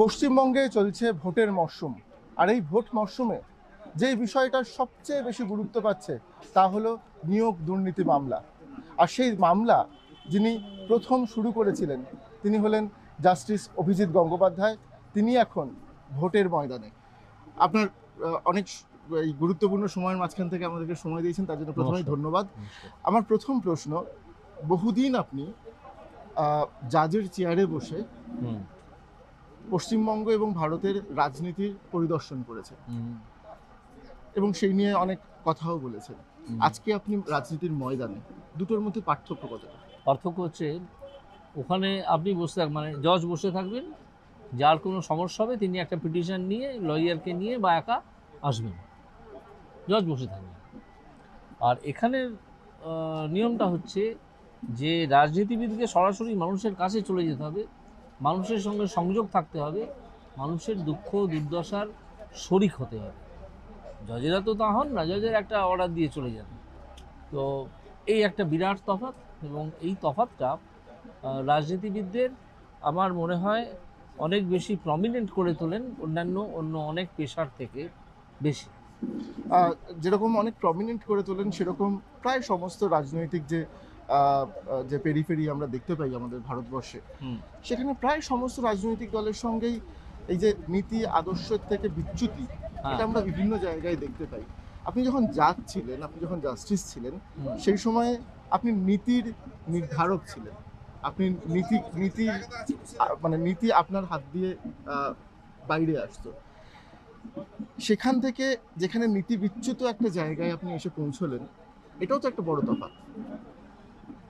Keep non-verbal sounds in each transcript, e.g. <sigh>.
পশ্চিমবঙ্গে চলছে ভোটের মরশুম। আর এই ভোট মরশুমে যে বিষয়টা সবচেয়ে বেশি গুরুত্ব পাচ্ছে তা হলো নিয়োগ দুর্নীতি মামলা। আর সেই মামলা যিনি প্রথম শুরু করেছিলেন তিনি হলেন জাস্টিস অভিজিৎ গঙ্গোপাধ্যায়। তিনি এখন ভোটের ময়দানে। আপনার অনেক এই গুরুত্বপূর্ণ সময়ের মাঝখান থেকে আমাদেরকে সময় দিয়েছেন তার জন্য প্রথমেই ধন্যবাদ। আমার প্রথম প্রশ্ন বহুদিন আপনি জাজের চেয়ারে বসে পশ্চিমবঙ্গ এবং ভারতের রাজনীতির পরিদর্শন করেছেন হুম, এবং সেই নিয়ে অনেক কথাও বলেছেন আজকে আপনি রাজনীতির ময়দানে দুটোর মধ্যে পার্থক্য কতটা? পার্থক্য হচ্ছে ওখানে আপনি বসে থাক মানে জজ বসে থাকবেন যার কোনো সমস্যা হবে তিনি একটা পিটিশন নিয়ে লয়ারকে নিয়ে বা একা আসবেন। জজ বসে থাকবেন। আর এখানের নিয়মটা হচ্ছে যে রাজনীতিবিদকে সরাসরি মানুষের কাছে চলে যেতে হবে মানুষের সঙ্গে সংযোগ থাকতে হবে, মানুষের দুঃখ, দুর্দশার শরিক হতে হবে। জজেরা তো তা হন না, জজের একটা অর্ডার দিয়ে চলে যান। তো এই একটা বিরাট তফাৎ এবং এই তফাৎটা রাজনীতিবিদদের আমার মনে হয় অনেক বেশি প্রমিনেন্ট করে তোলেন, অন্যান্য অন্য অনেক পেশার থেকে বেশি। যেরকম অনেক প্রমিনেন্ট করে তোলেন, সেরকম প্রায় সমস্ত রাজনৈতিক যে যে পেরিফেরি আমরা দেখতে পাই আমাদের ভারতবর্ষে সেখানে প্রায় সমস্ত রাজনৈতিক দলের সঙ্গেই এই যে নীতি আদর্শের থেকে বিচ্যুতি হ্যাঁ। এটা আমরা বিভিন্ন জায়গায় দেখতে পাই। আপনি যখন জাজ ছিলেন আপনি যখন জাস্টিস ছিলেন সেই সময়ে আপনি নীতির নির্ধারক ছিলেন। আপনি নীতি নীতি মানে নীতি আপনার হাত দিয়ে বাইরে আসতো। সেখান থেকে যেখানে নীতি বিচ্যুত একটা জায়গায় আপনি এসে পৌঁছলেন এটাও তো একটা বড় তফাৎ।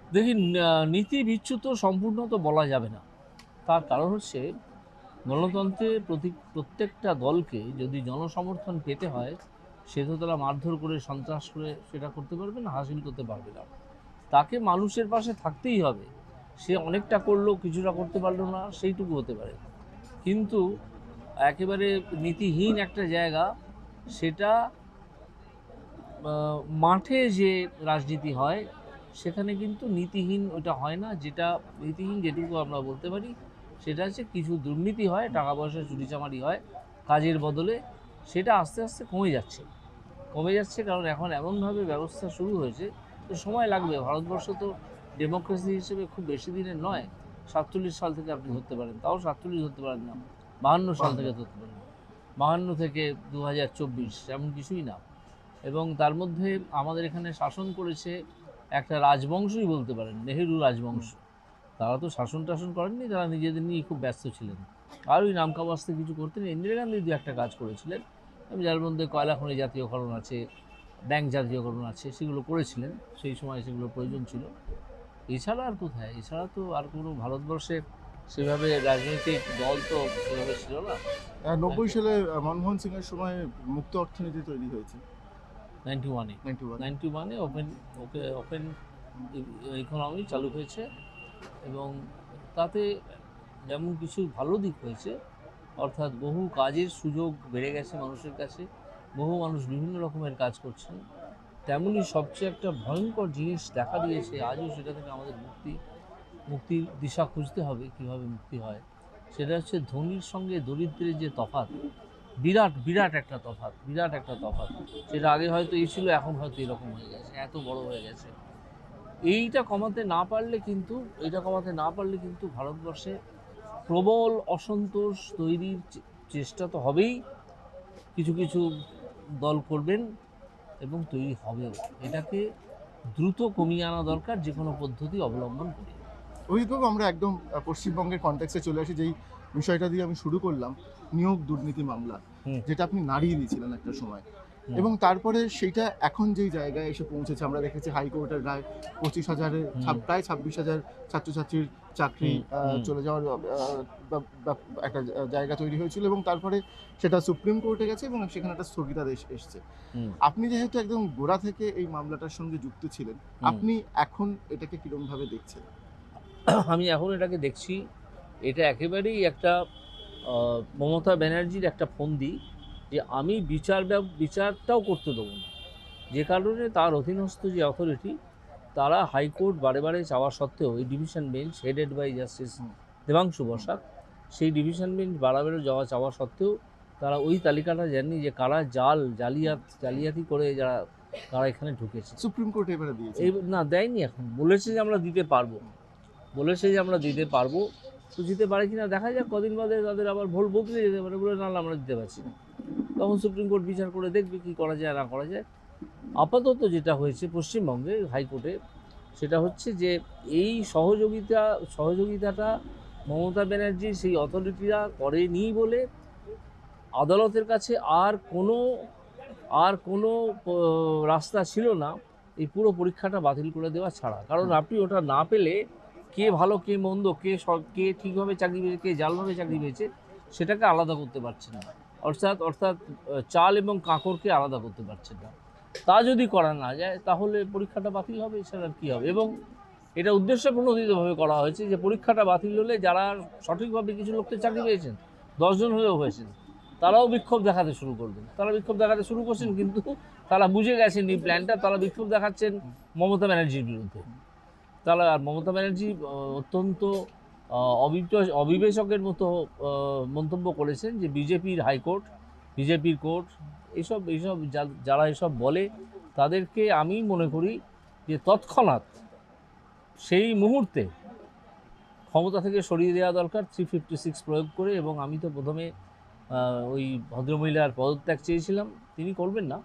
আহ, নীতি বিচ্যুত সম্পূর্ণ তো বলা যাবে না। তার কারণ হচ্ছে গণতন্ত্রে প্রতি প্রত্যেকটা দলকে যদি জনসমর্থন পেতে হয় সে তো তারা মারধর করে সন্ত্রাস করে সেটা করতে পারবে না হাসিল করতে পারবে না। তাকে মানুষের পাশে থাকতেই হবে। সে অনেকটা করল কিছুটা করতে পারল না সেইটুকু হতে পারে। কিন্তু একেবারে নীতিহীন একটা জায়গা সেটা মাঠে যে রাজনীতি হয় সেখানে কিন্তু নীতিহীন ওটা হয় না। যেটা নীতিহীন যেটুকু আমরা বলতে পারি, সেটা হচ্ছে কিছু দুর্নীতি হয় টাকা পয়সা চুরিচামারি হয়, কাজের বদলে সেটা আস্তে আস্তে কমে যাচ্ছে। কমে যাচ্ছে কারণ এখন এমনভাবে ব্যবস্থা শুরু হয়েছে তো সময় লাগবে। ভারতবর্ষ তো ডেমোক্রেসি হিসেবে খুব বেশি দিনের নয়, সাতচল্লিশ সাল থেকে আপনি ধরতে পারেন। তাও সাতচল্লিশ ধরতে পারেন না, বাহান্ন সাল থেকে ধরতে পারেন। বাহান্ন থেকে দু হাজার চব্বিশ, এমন কিছুই না। এবং তার মধ্যে আমাদের এখানে শাসন করেছে একটা রাজবংশই বলতে পারেন, নেহেরু রাজবংশ। তারা তো শাসন টাসন করেননি, তারা নিজেদের নিয়ে খুব ব্যস্ত ছিলেন। আর ওই নামকা বাস্তে কিছু করতেন ইন্দিরা গান্ধী দু একটা কাজ করেছিলেন। এবং যার মধ্যে কয়লা খনি জাতীয়করণ আছে, ব্যাংক জাতীয়করণ আছে, সেগুলো করেছিলেন। সেই সময় সেগুলো প্রয়োজন ছিল। এছাড়া আর কোথায়? এছাড়া তো আর কোনো ভারতবর্ষে সেভাবে রাজনৈতিক দল তো সেভাবে ছিল না। নব্বই সালে মনমোহন সিং এর সময় মুক্ত অর্থনীতি তৈরি হয়েছে। নাইনটি ওয়ানে। Ninety one. Open okay open economy চালু হয়েছে এবং তাতে যেমন কিছু ভালো দিক হয়েছে অর্থাৎ বহু কাজের সুযোগ বেড়ে গেছে মানুষের কাছে বহু মানুষ বিভিন্ন রকমের কাজ করছেন তেমনই সবচেয়ে একটা ভয়ঙ্কর জিনিস দেখা দিয়েছে আজও সেটা থেকে আমাদের মুক্তি মুক্তির দিশা খুঁজতে হবে কীভাবে মুক্তি হয় সেটা হচ্ছে ধনীর সঙ্গে দরিদ্রের যে তফাৎ বিরাট বিরাট একটা তফাৎ, বিরাট একটা তফাৎ। সেটা আগে হয়তো এই ছিল, এখন হয়তো এরকম হয়ে গেছে, এত বড় হয়ে গেছে। এইটা কমাতে না পারলে কিন্তু, এইটা কমাতে না পারলে কিন্তু ভারতবর্ষে প্রবল অসন্তোষ তৈরির চেষ্টা তো হবেই। কিছু কিছু দল করবেন এবং তৈরি হবেও। এটাকে দ্রুত কমিয়ে আনা দরকার যে কোনো পদ্ধতি অবলম্বন করে। অভিজ্ঞতা আমরা একদম পশ্চিমবঙ্গের কন্টেক্সে চলে আসি, যেই বিষয়টা দিয়ে আমি শুরু করলাম। নিয়োগ দুর্নীতি মামলা যেটা আপনি নাড়িয়ে দিয়েছিলেন একটা সময়। এবং তারপরে সেইটা এখন যেই জায়গায় এসে পৌঁছেছে আমরা দেখেছি হাইকোর্টের রায় পঁচিশ হাজারের প্রায় ছাব্বিশ হাজার ছাত্রছাত্রীর চাকরি চলে যাওয়ার একটা জায়গা তৈরি হয়েছিল এবং তারপরে সেটা সুপ্রিম কোর্টে গেছে এবং সেখানে একটা স্থগিতাদেশ এসছে। আপনি যেহেতু একদম গোড়া থেকে এই মামলাটার সঙ্গে যুক্ত ছিলেন আপনি এখন এটাকে কিরম ভাবে দেখছেন? আমি এখন এটাকে দেখছি এটা একেবারেই একটা মমতা ব্যানার্জির একটা ফন্দি যে আমি বিচার বিচারটাও করতে দেবো না। যে কারণে তার অধীনস্থ যে অথরিটি তারা হাইকোর্ট বারে বারে চাওয়া সত্ত্বেও এই division bench headed by justice Debangshu Basak সেই ডিভিশন বেঞ্চ বাড়াবাড়ি যাওয়া চাওয়া সত্ত্বেও তারা ওই তালিকাটা জাননি যে কারা জাল জালিয়াত জালিয়াতি করে যারা তারা এখানে ঢুকেছে। সুপ্রিম কোর্ট এবারে দিয়েছে। না দেয়নি এখন। বলেছে যে আমরা দিতে পারব। বলেছে যে আমরা দিতে পারব। তো দিতে পারে কিনা দেখা যাক, কদিন বাদে তাদের আবার ভুল বদলে যেতে পারে বলে না আমরা দিতে পারছি না। তখন সুপ্রিম কোর্ট বিচার করে দেখবে কি করা যায়, না করা যায়। আপাতত যেটা হয়েছে পশ্চিমবঙ্গে, হাইকোর্টে, সেটা হচ্ছে যে এই সহযোগিতা, সহযোগিতাটা মমতা ব্যানার্জি সেই অথরিটিরা করেনি বলে আদালতের কাছে আর কোনো আর কোনো রাস্তা ছিল না। এই পুরো পরীক্ষাটা বাতিল করে দেওয়া ছাড়া। কারণ আপনি ওটা না পেলে কে ভালো, কে মন্দ, কে কে ঠিকভাবে চাকরি পেয়েছে, কে জালভাবে চাকরি পেয়েছে, সেটাকে আলাদা করতে পারছেন না। অর্থাৎ অর্থাৎ চাল এবং কাঁকড়কে আলাদা করতে পারছেন না। তা যদি করা না যায়, তাহলে পরীক্ষাটা বাতিল হবে, এছাড়া কী হবে? এবং এটা উদ্দেশ্য প্রণোদিতভাবে করা হয়েছে যে, পরীক্ষাটা বাতিল হলে যারা সঠিকভাবে কিছু লোককে চাকরি পেয়েছেন দশজন হলেও হয়েছেন, তারাও বিক্ষোভ দেখাতে শুরু করবেন। তারা বিক্ষোভ দেখাতে শুরু করছেন, কিন্তু তারা বুঝে গেছেন এই প্ল্যানটা তারা বিক্ষোভ দেখাচ্ছেন মমতা ব্যানার্জির বিরুদ্ধে। তারা আর মমতা ব্যানার্জি অত্যন্ত অবিবেচকের মতো মন্তব্য করেছেন যে বিজেপির হাইকোর্ট, বিজেপির কোর্ট এইসব এইসব যারা এসব বলে তাদেরকে আমি মনে করি যে তৎক্ষণাৎ সেই মুহূর্তে ক্ষমতা থেকে সরিয়ে দেওয়া দরকার থ্রি ফিফটি সিক্স প্রয়োগ করে এবং আমি তো প্রথমে ওই ভদ্রমহিলার পদত্যাগ চেয়েছিলাম। তিনি করবেন না।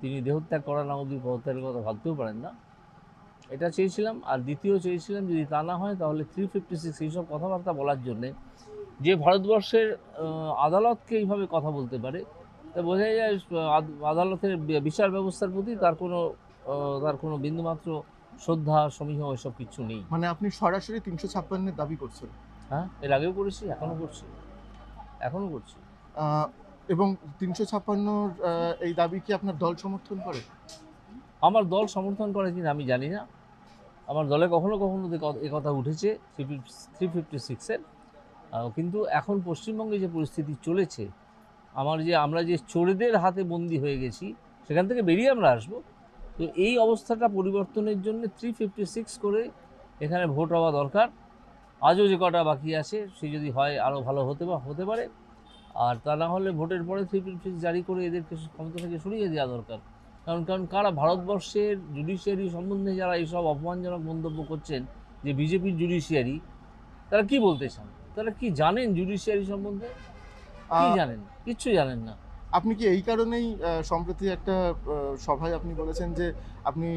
তিনি দেহত্যাগ করার না অবধি পদত্যাগের কথা ভাবতেও পারেন না। এটা চেয়েছিলাম আর দ্বিতীয় চেয়েছিলাম যদি তা না হয় তাহলে থ্রি ফিফটি সিক্স এইসব কথাবার্তা বলার জন্যে যে ভারতবর্ষের আদালতকে এইভাবে কথা বলতে পারে তা বোঝা যায় আদ- আদালতের বিচার ব্যবস্থার প্রতি তার কোনো তার কোনো বিন্দুমাত্র শ্রদ্ধা সমীহ এসব কিছু নেই। মানে আপনি সরাসরি তিনশো ছাপ্পান্নের দাবি করছেন। হ্যাঁ এর আগেও করেছি এখনও করছি এখনও করছি। এবং তিনশো ছাপ্পান্নর এই দাবি কি আপনার দল সমর্থন করে? আমার দল সমর্থন করে কিনা আমি জানি না আমার দলে কখনো কখনো এ কথা উঠেছে থ্রি ফিফটি সিক্সের কিন্তু এখন পশ্চিমবঙ্গে যে পরিস্থিতি চলেছে, আমার যে, আমরা যে চোরেদের হাতে বন্দি হয়ে গেছি, সেখান থেকে বেরিয়ে আমরা আসব। তো এই অবস্থাটা পরিবর্তনের জন্য থ্রি ফিফটি সিক্স করে এখানে ভোট হওয়া দরকার। আজও যে কটা বাকি আছে, সে যদি হয় আরও ভালো হতে বা, হতে পারে। আর তা না হলে ভোটের পরে থ্রি ফিফটি জারি করে এদেরকে ক্ষমতা থেকে সরিয়ে দেওয়া দরকার। কারণ কারণ কারা ভারতবর্ষের জুডিশিয়ারি সম্বন্ধে যারা এইসব অপমানজনক মন্তব্য করছেন যে বিজেপির জুডিশিয়ারি তারা কি বলতে চান? তারা কি জানেন জুডিশিয়ারি সম্বন্ধে? কি জানেন? কিচ্ছু জানেন না। আপনি কি এই কারণেই সম্প্রতি একটা সভায় আপনি বলেছেন যে আপনি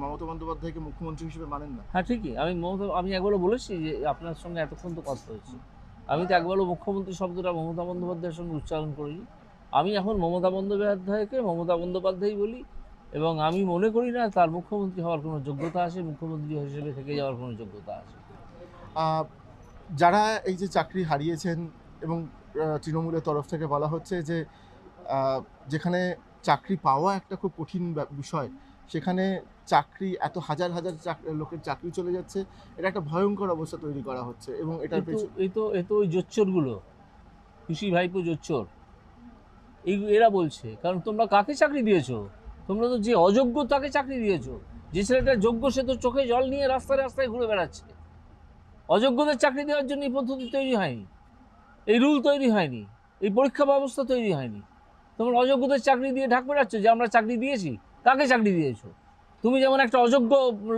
মমতা বন্দ্যোপাধ্যায়কে মুখ্যমন্ত্রী হিসেবে মানেন না? হ্যাঁ ঠিকই। আমি মমতা আমি একবারও বলেছি যে আপনার সঙ্গে এতক্ষণ তো কথা হয়েছে। আমি তো একবারও মুখ্যমন্ত্রী শব্দটা মমতা বন্দ্যোপাধ্যায়ের সঙ্গে উচ্চারণ করিনি। আমি এখন মমতা বন্দ্যোপাধ্যায়কে মমতা বন্দ্যোপাধ্যায় বলি এবং আমি মনে করি না তার মুখ্যমন্ত্রী হওয়ার কোনো যোগ্যতা আছে মুখ্যমন্ত্রী হিসেবে থেকে যাওয়ার কোনো যোগ্যতা আছে। যারা এই যে চাকরি হারিয়েছেন এবং তৃণমূলের তরফ থেকে বলা হচ্ছে যে যেখানে চাকরি পাওয়া একটা খুব কঠিন বিষয় সেখানে চাকরি এত হাজার হাজার লোকের চাকরি চলে যাচ্ছে এটা একটা ভয়ঙ্কর অবস্থা তৈরি করা হচ্ছে এবং এটার এই তো পেছনে এই তো এই তো ওই জোচ্চোরগুলো খুশি ভাইপো জোচ্চোর এই এরা বলছে কারণ তোমরা কাকে চাকরি দিয়েছ? তোমরা তো যে অযোগ্য তাকে চাকরি দিয়েছ, যে ছেলেটা যোগ্য, সে তো চোখে জল নিয়ে রাস্তায় রাস্তায় ঘুরে বেড়াচ্ছে। অযোগ্যদের চাকরি দেওয়ার জন্য এই পদ্ধতি তৈরি হয়নি, এই রুল তৈরি হয়নি, এই পরীক্ষা ব্যবস্থা তৈরি হয়নি। তোমরা অযোগ্যদের চাকরি দিয়ে ঢাক বেড়াচ্ছ যে আমরা চাকরি দিয়েছি, কাকে চাকরি দিয়েছ? তুমি যেমন একটা অযোগ্য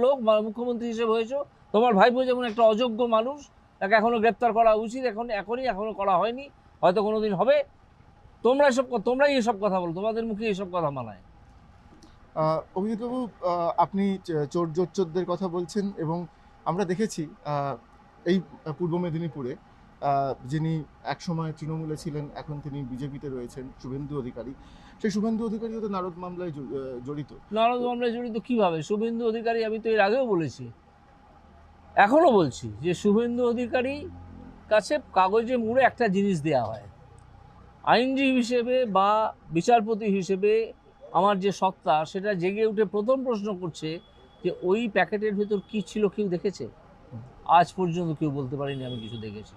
লোক মুখ্যমন্ত্রী হিসেবে হয়েছো, তোমার ভাইপো যেমন একটা অযোগ্য মানুষ, তাকে এখনও গ্রেপ্তার করা উচিত, এখন, এখনই এখনও করা হয়নি, হয়তো কোনো দিন হবে। তোমরা এসব তোমরাই এসব কথা বলো, তোমাদের মুখে এসব কথা মানায় অভিজিৎবাবু আপনি চোর জোচ্চোরদের কথা বলছেন এবং আমরা দেখেছি এই পূর্ব মেদিনীপুরে যিনি একসময় তৃণমূলে ছিলেন, এখন তিনি বিজেপিতে রয়েছেন, শুভেন্দু অধিকারী। সেই শুভেন্দু অধিকারীও তো নারদ মামলায় জড়িত। নারদ মামলায় জড়িত কীভাবে? শুভেন্দু অধিকারী, আমি তো এর আগেও বলেছি। এখনও বলছি যে শুভেন্দু অধিকারী কাছে কাগজে মুড়ে একটা জিনিস দেয়া হয়। আইনজীবী হিসেবে বা বিচারপতি হিসেবে আমার যে সত্তা সেটা জেগে উঠে প্রথম প্রশ্ন করছে যে ওই প্যাকেটের ভেতর কী ছিল কেউ দেখেছে? আজ পর্যন্ত কেউ বলতে পারেনি আমি কিছু দেখেছি।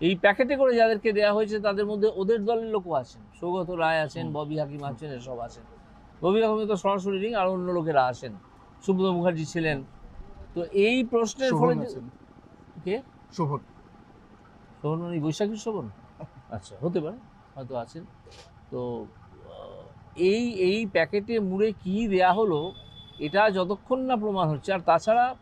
এই প্যাকেটে করে যাদেরকে দেওয়া হয়েছে তাদের মধ্যে ওদের দলের লোকও আছেন। সৌগত রায় আছেন ববি হাকিম আছেন এসব আছেন। ববি হাকিম তো সরাসরি নেই আর অন্য লোকেরা আসেন। সুব্রত মুখার্জি ছিলেন। তো এই প্রশ্নের ফলে কে? শোভন। শোভন মানে বৈশাখী শোভন? <laughs> আচ্ছা হতে পারে হয়তো আছেন। তো এই এই প্যাকেটে মুড়ে কি দেয়া হলো, এটা যতক্ষণ না প্রমাণ হচ্ছে। আর তাছাড়া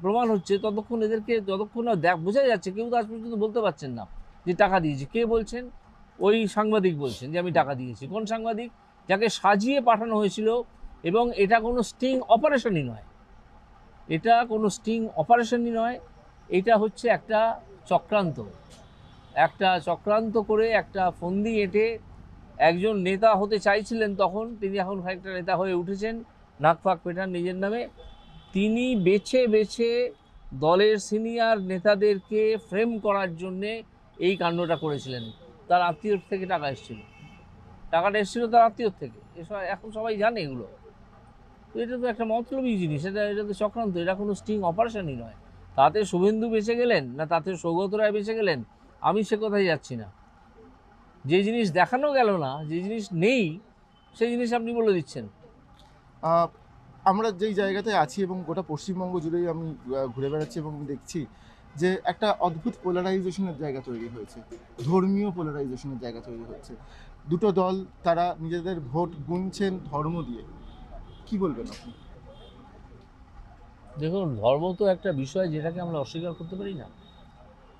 প্রমাণ হচ্ছে ততক্ষণ এদেরকে, যতক্ষণ না দেখ, বোঝা যাচ্ছে কেউ তো আজ পর্যন্ত বলতে পারছেন না যে টাকা দিয়েছি। কে বলছেন? ওই সাংবাদিক বলছেন যে আমি টাকা দিয়েছি। কোন সাংবাদিক? যাকে সাজিয়ে পাঠানো হয়েছিল এবং এটা কোনো স্টিং অপারেশনই নয়। এটা কোনো স্টিং অপারেশনই নয়। এটা হচ্ছে একটা চক্রান্ত। একটা চক্রান্ত করে একটা ফন্দি এঁটে একজন নেতা হতে চাইছিলেন তখন তিনি এখন খানিকটা নেতা হয়ে উঠেছেন, নাক ফাঁক পেটান নিজের নামে। তিনি বেছে বেছে দলের সিনিয়র নেতাদেরকে ফ্রেম করার জন্যে এই কাণ্ডটা করেছিলেন। তার আত্মীয়র থেকে টাকা এসেছিল। টাকাটা এসেছিল তার আত্মীয়র থেকে। এসব এখন সবাই জানে এগুলো। তো এটা তো একটা মতলবী জিনিস। এটা এটা তো চক্রান্ত। এটা কোনো স্টিং অপারেশনই নয়। তাতে শুভেন্দু বেঁচে গেলেন না তাতে সৌগত রায় বেঁচে গেলেন? আমি সে কথাই যাচ্ছি না। যে জিনিস দেখানো গেল না যে জিনিস নেই সেই জিনিস আপনি বলে দিচ্ছেন। আমরা যেই জায়গাতে আছি এবং গোটা পশ্চিমবঙ্গ জুড়েই আমি ঘুরে বেড়াচ্ছি এবং দেখছি যে একটা অদ্ভুত পোলারাইজেশনের জায়গা তৈরি হয়েছে ধর্মীয় পোলারাইজেশনের জায়গা তৈরি হয়েছে। দুটো দল তারা নিজেদের ভোট গুনছেন ধর্ম দিয়ে। কি বলবেন আপনি? দেখুন ধর্ম তো একটা বিষয় যেটাকে আমরা অস্বীকার করতে পারি না।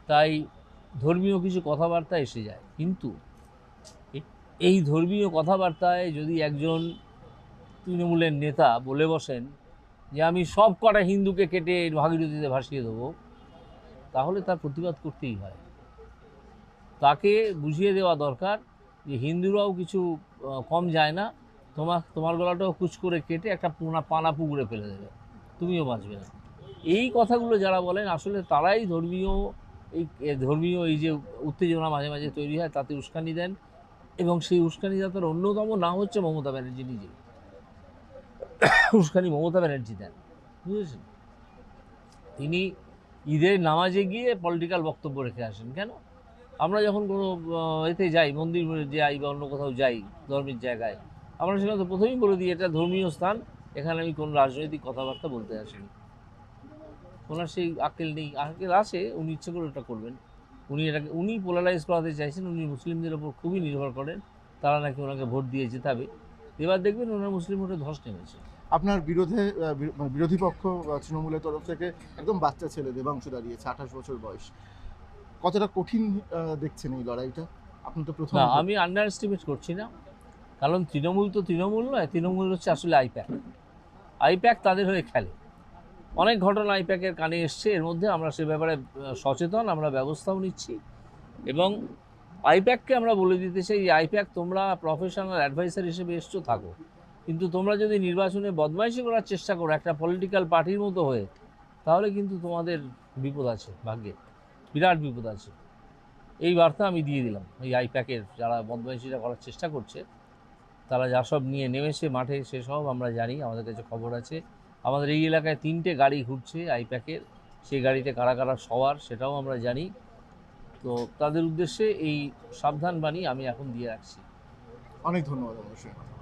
তাই ধর্মীয় কিছু কথাবার্তা এসে যায়। কিন্তু এই ধর্মীয় কথাবার্তায় যদি একজন তৃণমূলের নেতা বলে বসেন যে আমি সব কটা হিন্দুকে কেটে ভাগীরথীতে ভাসিয়ে দেবো, তাহলে তার প্রতিবাদ করতেই হয়। তাকে বুঝিয়ে দেওয়া দরকার যে হিন্দুরাও কিছু কম যায় না, তোমার তোমার গলাটাও কুচ করে কেটে একটা পোনা, পানা পুকুরে ফেলে দেবে, তুমিও বাঁচবে না। এই কথাগুলো যারা বলেন, আসলে তারাই ধর্মীয় এই ধর্মীয় এই যে উত্তেজনা মাঝে মাঝে তৈরি হয়, তাতে উস্কানি দেন। এবং সেই উস্কানিদাতার অন্যতম নাম হচ্ছে মমতা ব্যানার্জি নিজে। উস্কানি মমতা ব্যানার্জি দেন, বুঝেছেন? তিনি ঈদের নামাজে গিয়ে পলিটিক্যাল বক্তব্য রেখে আসেন। কেন? আমরা যখন কোনো এতে যাই, মন্দির যাই বা অন্য কোথাও যাই ধর্মের জায়গায়, আমরা সেখানে তো প্রথমেই বলে দিই, এটা ধর্মীয় স্থান, এখানে আমি কোনো রাজনৈতিক কথাবার্তা বলতে আসিনি। ওনার সেই আকেল নেই, আকেল আসে উনি ইচ্ছে করে ওটা করবেন। উনি এটাকে উনি পোলারাইজ করাতে চাইছেন উনি মুসলিমদের ওপর খুবই নির্ভর করেন। তারা নাকি ওনাকে ভোট দিয়ে জেতাবে এবার দেখবেন ওনার মুসলিম ভোটে ধস নেমেছে। আপনার বিরোধে মানে বিরোধী পক্ষ তৃণমূলের তরফ থেকে একদম বাচ্চা ছেলে দেবাংশু দাঁড়িয়েছে আঠাশ বছর বয়স। কতটা কঠিন দেখছেন এই লড়াইটা? আপনি তো প্রথম আমি আন্ডার এস্টিমেট করছি না। কারণ তৃণমূল তো তৃণমূল নয় তৃণমূল হচ্ছে আসলে আইপ্যাক। আইপ্যাক তাদের হয়ে খেলে। অনেক ঘটনা আইপ্যাকের কানে এসছে, এর মধ্যে আমরা সে ব্যাপারে সচেতন, আমরা ব্যবস্থাও নিচ্ছি। এবং আইপ্যাককে আমরা বলে দিতে চাই, যে আইপ্যাক, তোমরা প্রফেশনাল অ্যাডভাইসার হিসেবে এসছো, থাকো। কিন্তু তোমরা যদি নির্বাচনে বদমাইশি করার চেষ্টা করো, একটা পলিটিক্যাল পার্টির মতো হয়ে, তাহলে কিন্তু তোমাদের বিপদ আছে, ভাগ্যে। বিরাট বিপদ আছে। এই বার্তা আমি দিয়ে দিলাম। এই আইপ্যাকের যারা বদমাইশিটা করার চেষ্টা করছে, তারা যা সব নিয়ে নেমেছে, মাঠে সেসব আমরা জানি, আমাদের কাছে খবর আছে। আমাদের এই এলাকায় তিনটে গাড়ি ঘুরছে আইপ্যাকের। সেই গাড়িতে কারা কারা সওয়ার সেটাও আমরা জানি। তো তাদের উদ্দেশ্যে এই সাবধান বাণী আমি এখন দিয়ে রাখছি। অনেক ধন্যবাদ আমার